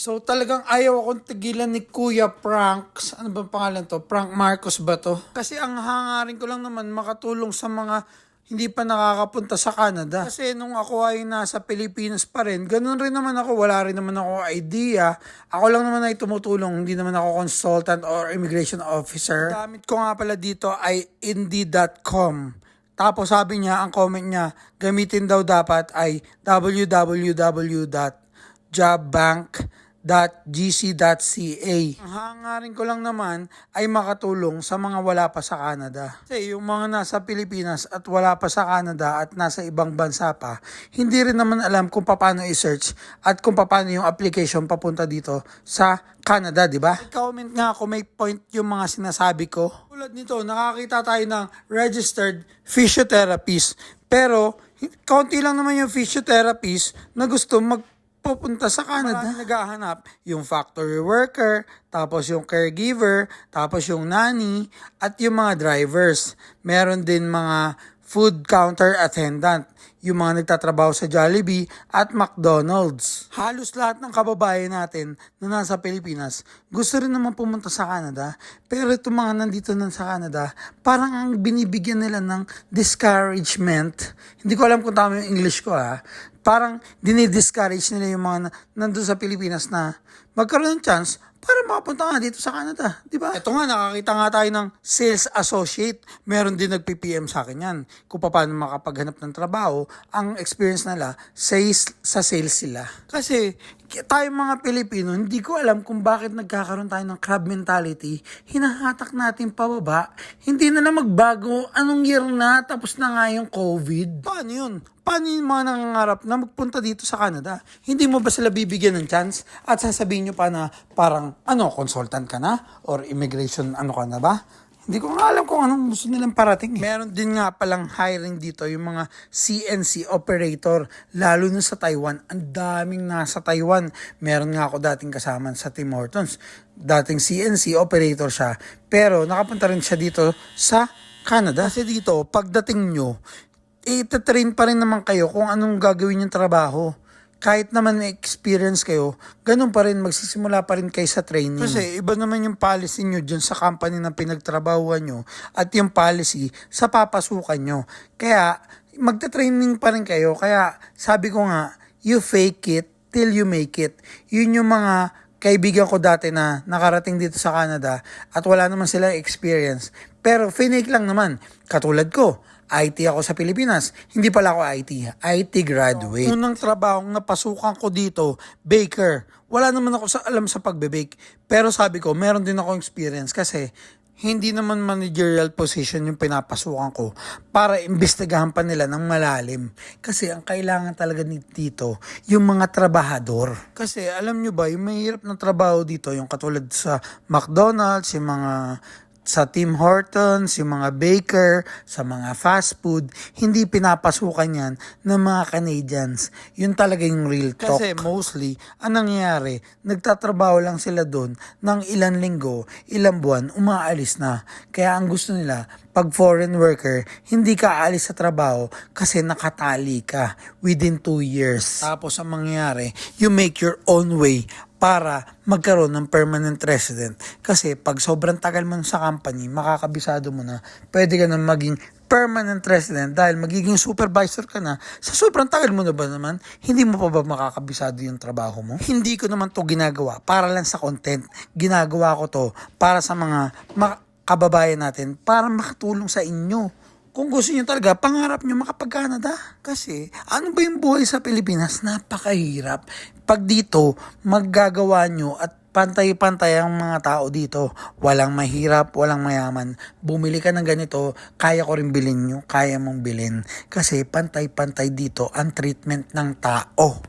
So talagang ayaw akong tigilan ni Kuya Pranks. Ano ba pangalan to? Prank Marcos ba to? Kasi ang hangarin ko lang naman makatulong sa mga hindi pa nakakapunta sa Canada. Kasi nung ako ay nasa Pilipinas pa rin, ganun rin naman ako. Wala rin naman ako idea. Ako lang naman ay tumutulong. Hindi naman ako consultant or immigration officer. Gamit ko nga pala dito ay indie.com. Tapos sabi niya, ang comment niya, gamitin daw dapat ay www.jobbank.gc.ca. Ang hangarin ko lang naman ay makatulong sa mga wala pa sa Canada. Kasi yung mga nasa Pilipinas at wala pa sa Canada at nasa ibang bansa pa, hindi rin naman alam kung paano i-search at kung paano yung application papunta dito sa Canada, di ba? Comment nga kung may point yung mga sinasabi ko. Tulad nito, nakakita tayo ng registered physiotherapist. Pero, kaunti lang naman yung physiotherapist na gusto magpupunta sa Canada. Marami naghahanap yung factory worker, tapos yung caregiver, tapos yung nanny, at yung mga drivers. Meron din mga food counter attendant, yung mga nagtatrabaho sa Jollibee at McDonald's. Halos lahat ng kababayan natin na nasa Pilipinas gusto rin naman pumunta sa Canada, pero itong mga nandito na sa Canada, parang ang binibigyan nila ng discouragement. Hindi ko alam kung tama yung English ko ha. Parang dinidiscourage nila yung mga na, nandun sa Pilipinas na magkaroon ng chance para makapunta nga dito sa Canada, di ba? Ito nga, nakakita nga tayo ng sales associate. Meron din nag-PPM sa akin yan. Kung paano makapaghanap ng trabaho, ang experience nila, sales, sa sales sila. Kasi, tayo mga Pilipino, hindi ko alam kung bakit nagkakaroon tayo ng crab mentality. Hinahatak natin pababa. Hindi na lang magbago. Anong year na? Tapos na nga yung COVID. Paano yun? Paano yung mga nangangarap na magpunta dito sa Canada? Hindi mo ba sila bibigyan ng chance at sasabihin nyo pa na parang, ano, consultant ka na? Or immigration, ano ka na ba? Hindi ko nga alam kung anong gusto nilang parating. eh. Meron din nga palang hiring dito yung mga CNC operator, lalo na sa Taiwan. Ang daming nasa Taiwan. Meron nga ako dating kasama sa Tim Hortons. Dating CNC operator siya. Pero nakapunta rin siya dito sa Canada. Kasi dito, pagdating nyo, itatrain pa rin naman kayo kung anong gagawin yung trabaho. Kahit naman experience kayo, ganun pa rin, magsisimula pa rin kayo sa training. Kasi iba naman yung policy nyo dyan sa company na pinagtrabahuan nyo at yung policy sa papasukan nyo. Kaya, magta-training pa rin kayo. Kaya, sabi ko nga, you fake it till you make it. Yun yung mga kaibigan ko dati na nakarating dito sa Canada at wala naman sila experience. Pero finake lang naman. Katulad ko, IT ako sa Pilipinas. Hindi pala ako IT. IT graduate. Unang trabaho napasukan ko dito, baker. Wala naman ako sa alam sa pagbe-bake. Pero sabi ko, meron din ako experience kasi hindi naman managerial position yung pinapasukan ko para imbestigahan pa nila ng malalim. Kasi ang kailangan talaga dito, yung mga trabahador. Kasi alam nyo ba, yung mahirap na trabaho dito, yung katulad sa McDonald's, yung mga sa Tim Hortons, yung mga baker, sa mga fast food, hindi pinapasukan yan ng mga Canadians. Yun talaga yung real talk. Kasi mostly, ang nangyayari, nagtatrabaho lang sila doon ng ilan linggo, ilang buwan, umaalis na. Kaya ang gusto nila, pag foreign worker, hindi ka aalis sa trabaho kasi nakatali ka within two years. Tapos ang mangyayari, you make your own way para magkaroon ng permanent resident. Kasi pag sobrang tagal mo sa company, makakabisado mo na, pwede ka na maging permanent resident dahil magiging supervisor ka na. Sa sobrang tagal mo na ba naman, hindi mo pa ba makakabisado yung trabaho mo? Hindi ko naman to ginagawa para lang sa content. Ginagawa ko to para sa mga kababayan natin para makatulong sa inyo. Kung gusto niyo talaga, pangarap niyo makapag-Canada. Kasi, ano ba yung buhay sa Pilipinas? Napakahirap. Pag dito, maggagawa nyo at pantay-pantay ang mga tao dito. Walang mahirap, walang mayaman. Bumili ka ng ganito, kaya ko rin bilhin nyo, kaya mong bilhin. Kasi pantay-pantay dito ang treatment ng tao.